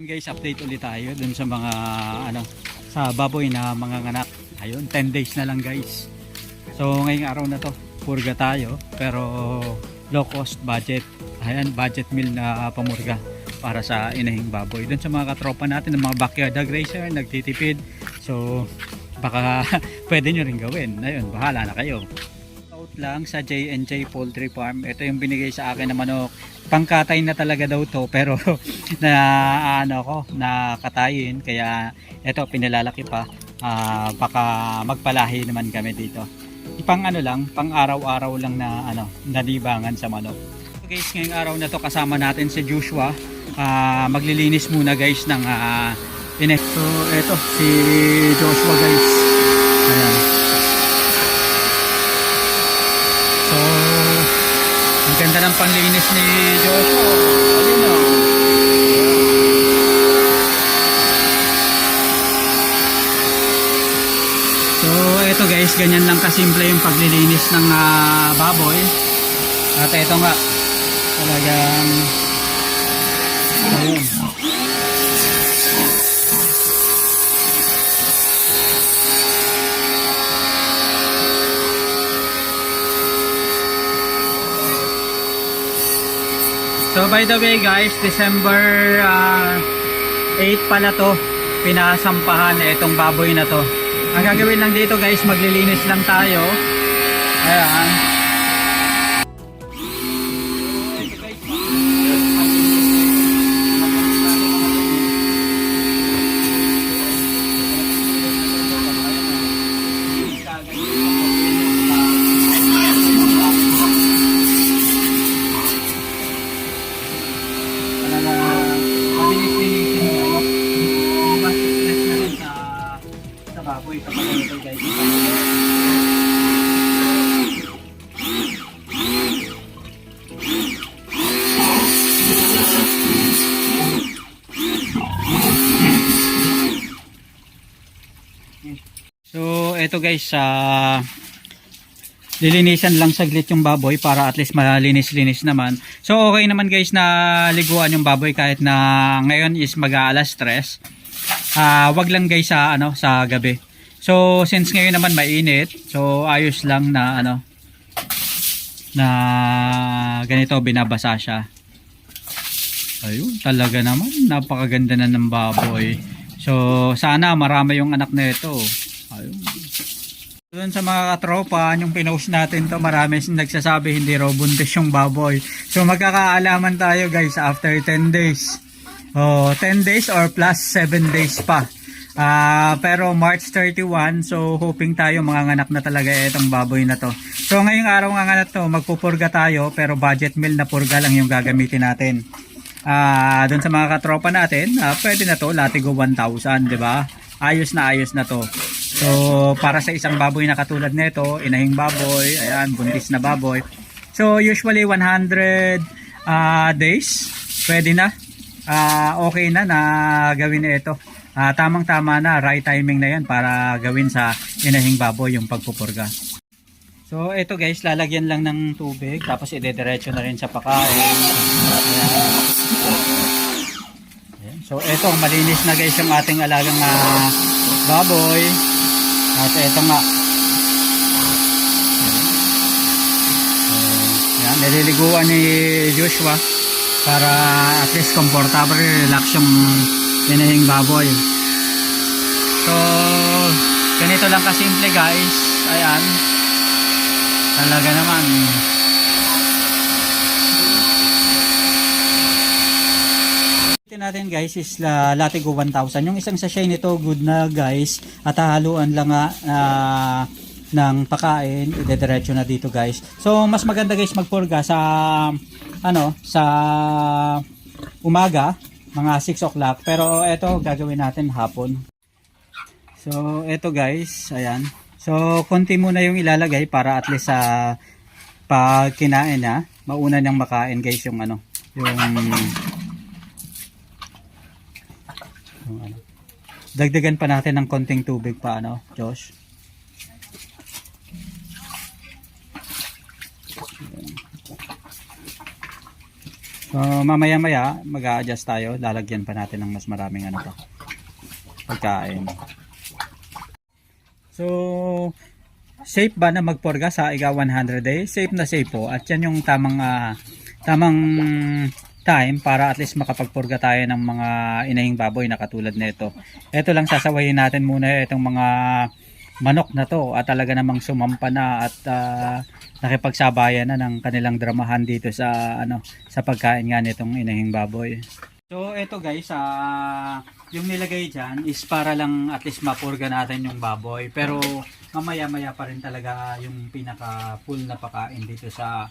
Guys, update ulit tayo dun sa mga ano sa baboy na mga nganak. Ayun, 10 days na lang guys. So ngayong araw na to, purga tayo pero low cost budget. Ayan, budget meal na pamurga para sa inahing baboy. Dun sa mga katropa natin, ng mga backyard dog racer, nagtitipid. So baka pwede nyo rin gawin. Ayun, bahala na kayo. Lang sa J&J Poultry Farm. Ito yung binigay sa akin na manok. Pangkatay na talaga daw to pero na ano ko nakatayin. Kaya ito pinalalaki pa. Ah, baka magpalahi naman kami dito. Pang ano lang pang araw-araw lang na ano nalibangan sa manok. So guys ngayong araw na to kasama natin si Joshua. Ah, maglilinis muna guys ng uh, so eto si Joshua guys. Ayan so ang ganda ng panglinis ni Joshua ayun o So ito guys, ganyan lang kasimple yung paglilinis ng ah, baboy. At ito nga, talagang ayun. By the way guys, December ah, 8 pala to, pinasampahan itong baboy na to. Ang gagawin lang dito guys, maglilinis lang tayo. Ito guys, sa lilinisan lang saglit yung baboy para at least malinis-linis naman. So, okay naman guys na liguan yung baboy kahit na ngayon is mag-aalas stress. Ah, wag lang guys sa ano sa gabi. So, since ngayon naman mainit, so ayos lang na ano na ganito binabasa siya. Ayun, talaga naman napakaganda na ng baboy. So, sana marami yung anak na ito. Ayun. Doon sa mga katropa, yung pinost natin to, marami nagsasabi hindi raw buntis yung baboy. So, magkakaalaman tayo guys after 10 days. Oh, 10 days or plus 7 days pa. Ah, pero March 31, so hoping tayo mga nganak na talaga itong baboy na to. So ngayong araw nga nganak to, magpupurga tayo pero budget meal na purga lang yung gagamitin natin. Ah, doon sa mga katropa natin, ah, pwede na to, latigo 1,000, 'di ba? Ayos na ayos na to. So para sa isang baboy na katulad nito, inahing baboy, ayan, buntis na baboy. So usually 100 ah, days, pwede na ah okay na na gawin ito. Ah, tamang tama na, right timing na yan para gawin sa inahing baboy yung pagpupurga. So ito guys, lalagyan lang ng tubig tapos idediretso na rin sa pakain. Ayan. So ito, malinis na guys yung ating alagang ah, baboy. At ito nga. Ayan. Ayan, nililiguan ni Joshua para at least comfortable, relax yung inahing baboy. So, ganito lang kasimple guys. Ayan. Talaga naman. Natin guys is la, Latigo 1000. Yung isang sachet nito good na guys. At hahaluan lang ah, ng pakain. Idediretso na dito guys. So mas maganda guys magpurga sa ano sa umaga mga 6 o'clock. Pero ito gagawin natin hapon. So ito guys. Ayan. So konti muna yung ilalagay para at least sa pag kinain na mauna niyang makain guys yung ano yung yung ano. Dagdagan pa natin ng konting tubig pa ano, Josh. So mamaya maya mag adjust tayo. Lalagyan pa natin ng mas maraming ano pa. Pagkain. So safe ba na magporga sa iga 100 days? Safe na safe po. At yan yung tamang ah, tamang time para at least makapagpurga tayo ng mga inahing baboy na katulad nito. Ito lang sasawayin natin muna itong mga manok na to at talaga namang sumampa na at ah, nakipagsabayan na ng kanilang dramahan dito sa ano sa pagkain nga nitong inahing baboy. So ito guys, ah yung nilagay dyan is para lang at least mapurga natin yung baboy. Pero mamaya-maya pa rin talaga yung pinaka full na pakain dito sa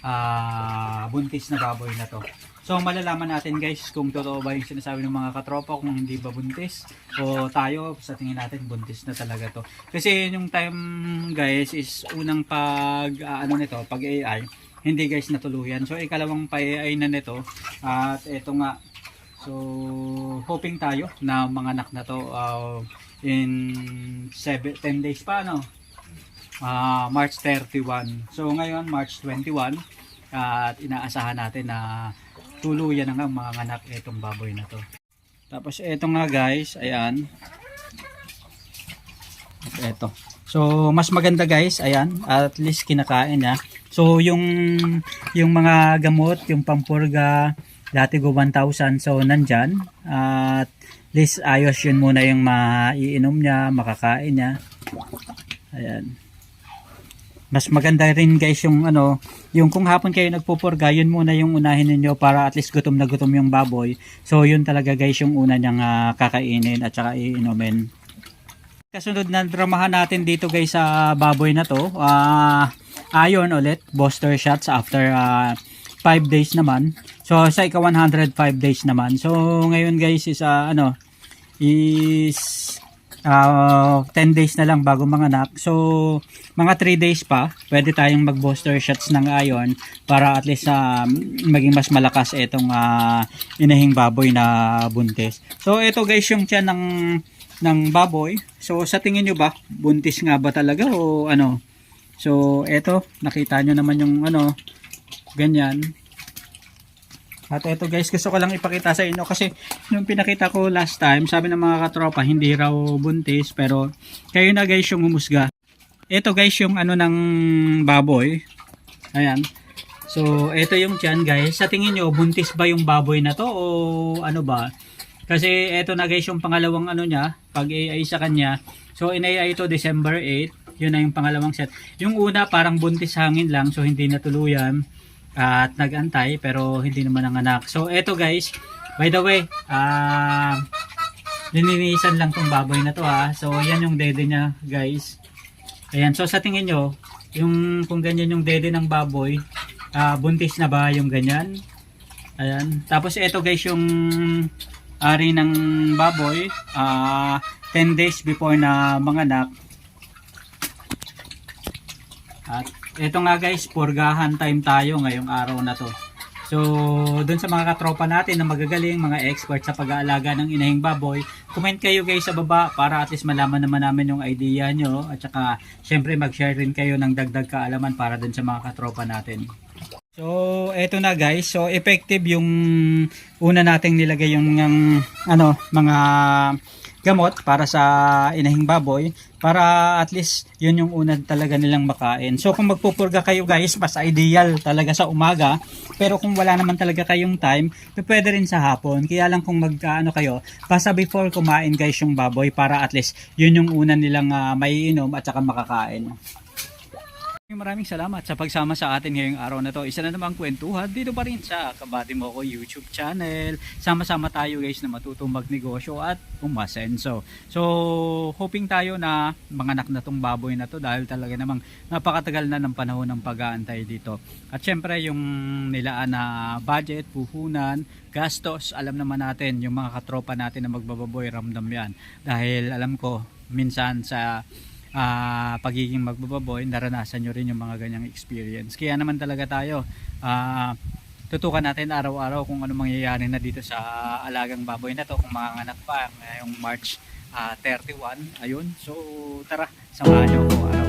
ah buntis na baboy na to. So malalaman natin guys kung totoo ba yung sinasabi ng mga katropa kung hindi ba buntis o tayo sa tingin natin buntis na talaga to. Kasi yung time guys is unang pag ah, ano nito, pag AI hindi guys natuluyan. So ikalawang pa AI na nito at eto nga So, hoping tayo na mga anak na to uh, in 7, 10 days pa, no? Ah, March 31. So, ngayon, March 21. at inaasahan natin na tuluyan na nga mga itong baboy na to. Tapos, eto nga guys, ayan. At eto. So, mas maganda guys, ayan, at least kinakain niya. So, yung yung mga gamot, yung pampurga, dati go 1,000, so nandyan. At least ayos yun muna yung maiinom niya, makakain niya. Ayan. Mas maganda rin guys yung ano, yung kung hapon kayo nagpupurga, yun muna yung unahin ninyo para at least gutom na gutom yung baboy. So, yun talaga guys yung una niyang ah, kakainin at saka iinumin. Kasunod na dramahan natin dito guys sa baboy na to. ah iron ulit, booster shots after 5 days naman. So sa ika 105 days naman. So ngayon guys is ah, ano is ah, 10 days na lang bago manganak. So mga 3 days pa, pwede tayong mag booster shots ng iron para at least ah, maging mas malakas itong ah, inahing baboy na buntis. So ito guys yung tiyan ng ng baboy. So sa tingin nyo ba, buntis nga ba talaga o ano? So eto, nakita nyo naman yung ano, ganyan. At eto guys, gusto ko lang ipakita sa inyo kasi yung pinakita ko last time, sabi ng mga katropa, hindi raw buntis pero kayo na guys yung humusga. Ito guys yung ano ng baboy. Ayan. So ito yung tiyan guys. Sa tingin nyo, buntis ba yung baboy na to o ano ba? Kasi eto na guys yung pangalawang ano niya, pag AI sa kanya. So in AI ito December 8, yun na yung pangalawang set. Yung una parang buntis hangin lang so hindi natuluyan at nagantay pero hindi naman ang anak. So eto guys, by the way, ah lininisan lang tong baboy na to ha. So yan yung dede niya guys. Ayan, so sa tingin nyo, yung kung ganyan yung dede ng baboy, ah buntis na ba yung ganyan? Ayan. Tapos ito guys yung ari ng baboy, ah 10 days before na manganak. At ito nga guys, purgahan time tayo ngayong araw na to. So, dun sa mga katropa natin na magagaling, mga expert sa pag-aalaga ng inahing baboy, comment kayo guys sa baba para at least malaman naman namin yung idea nyo at saka syempre mag-share rin kayo ng dagdag kaalaman para dun sa mga katropa natin. So, eto na guys. So, effective yung una nating nilagay yung, yung ano, mga gamot para sa inahing baboy para at least yun yung una talaga nilang makain. So, kung magpupurga kayo guys, mas ideal talaga sa umaga. Pero kung wala naman talaga kayong time, pwede rin sa hapon. Kaya lang kung mag ano kayo, basta before kumain guys yung baboy para at least yun yung una nilang uh, maiinom at saka makakain. Maraming salamat sa pagsama sa atin ngayong araw na to. Isa na namang kwentuhan dito pa rin sa Kabati Mo Ko YouTube channel. Sama-sama tayo guys na matutong magnegosyo at umasenso. So, hoping tayo na manganak na tong baboy na to dahil talaga namang napakatagal na ng panahon ng pag-aantay dito. At syempre yung nilaan na budget, puhunan, gastos, alam naman natin yung mga katropa natin na magbababoy ramdam yan. Dahil alam ko minsan sa ah pagiging magbababoy, naranasan nyo rin yung mga ganyang experience. Kaya naman talaga tayo, ah tutukan natin araw-araw kung ano mangyayari na dito sa alagang baboy na to, kung mga anak pa ngayong March ah, 31. Ayun, so tara, samahan nyo ko.